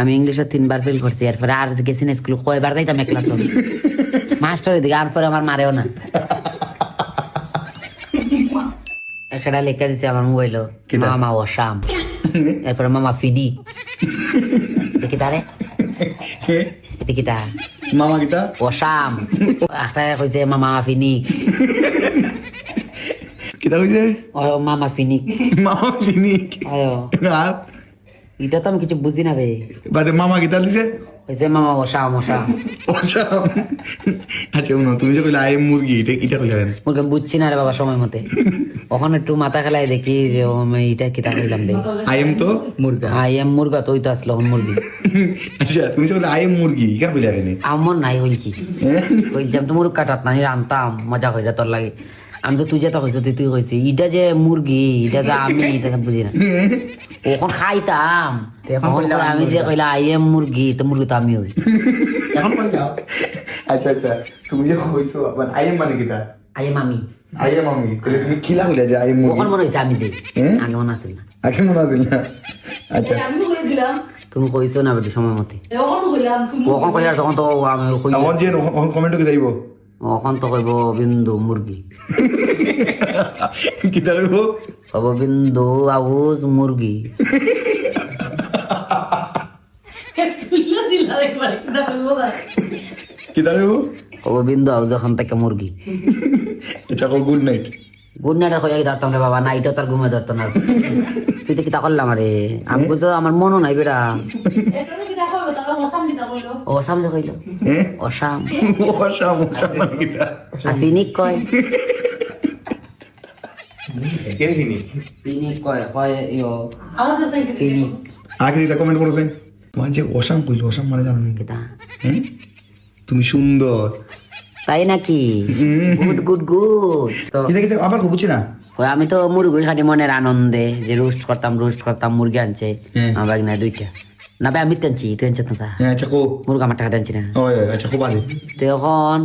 আমি ইংলিশে তিনবার ফেল করছি এরপরে আর গেছি না স্কুল কয়বার যাইতাম ক্লাস মাস্টার এদিকে আর পরে আমার মারেও না। সেটা লেখা দিছে আমার মোবাইল মামা অসাম। এরপরে মামা ফিনি। দেখি তারে? দেখি তা? মামা কিতা অসাম। একটা কইছে মামা ফিনিক কিতা কইছে? ও মামা ফিনিক মামা ফিনিক আয়ো আর? এটা তো আমি কিছু বুঝি না বে বাদে মামা কিতা দিছে? মামা অসাম অসাম অসাম আচ্ছা তুমি যে কইলে আই মুরগি এটা এটা মুরগে বুঝছি না রে বাবা সময় মতে। ওখানে একটু মাথা খেলাই দেখি যে ও আমি এটা কিতা কইলাম রে আই এম তো? মুরগা। আই এম মুরগা তো আসলো মুরগি। আচ্ছা তুমি যে কইলে আই এম মুরগি ইকা কইলেন আমার নাই হইল কি? কইলাম তো মুরগ কাটাত নাই রান্তাম মজা কইরা তোর লাগে। আমি তো তুই যেটা কইছ তুই তুই কইছি। এটা যে মুরগি এটা যে আমি এটা বুঝি না। ওখন খাইতাম। তো এখন আমি যে কইলা আই এম মুরগি তো মুরগি তো আমি হই। এখন আচ্ছা আচ্ছা। তুমি যে কইছো মানে আই এম মানে কিতা আই এম আমি। আই এম আমি। কইলে তুমি খিলা কইলা যে আই এম মুরগি? ওখন মনে হইছে আমি যে? আগে মনে আছিল না। আগে মনে আছিল না। আচ্ছা। আমি করে দিলাম। তুমি কইছো না বেটি সময় মতে। এখন কইলাম? তুমি ওখন কইলা তখন তো আমি কই আমার যে কমেন্ট কি যাইব ওখন তো কইব বিন্দু মুরগি। কিতা কইব? কইব বিন্দু আউজ মুরগি। কিতা কইব? কইব বিন্দু আউজ এখন থেকে মুরগি। এটা কো গুড নাইট গুড নাইট কইয়া ধরতাম রে বাবা? নাইটও তার ঘুমে ধরতো না। তুই তো কিতা করলাম আরে? আমি কইছো আমার মনও নাই বেটা অসাম যে কইল। হ্যাঁ অসাম মানে কিতা আর ফিনিক কয়? কেন কিনি ফিনিক কয় কয় ইয়ো। ফিনিক। আগে দিতা কমেন্ট করছেন তোমার অসাম কইল অসাম মানে জানো। কিতা হ্যাঁ? তুমি সুন্দর। তাই নাকি? Good good good. তো আবার বুঝছি না? আমি তো মুরগি খাটি মনের আনন্দে যে রোস্ট করতাম রোস্ট করতাম মুরগি আনছে হ্যাঁ। আমার না দুইটা। না ভাই আমি তেনছি তুই আনছিস না তা হ্যাঁ আচ্ছা কো মুরগা আমার টাকা দেনছি না ওই আচ্ছা খুব আগে তো এখন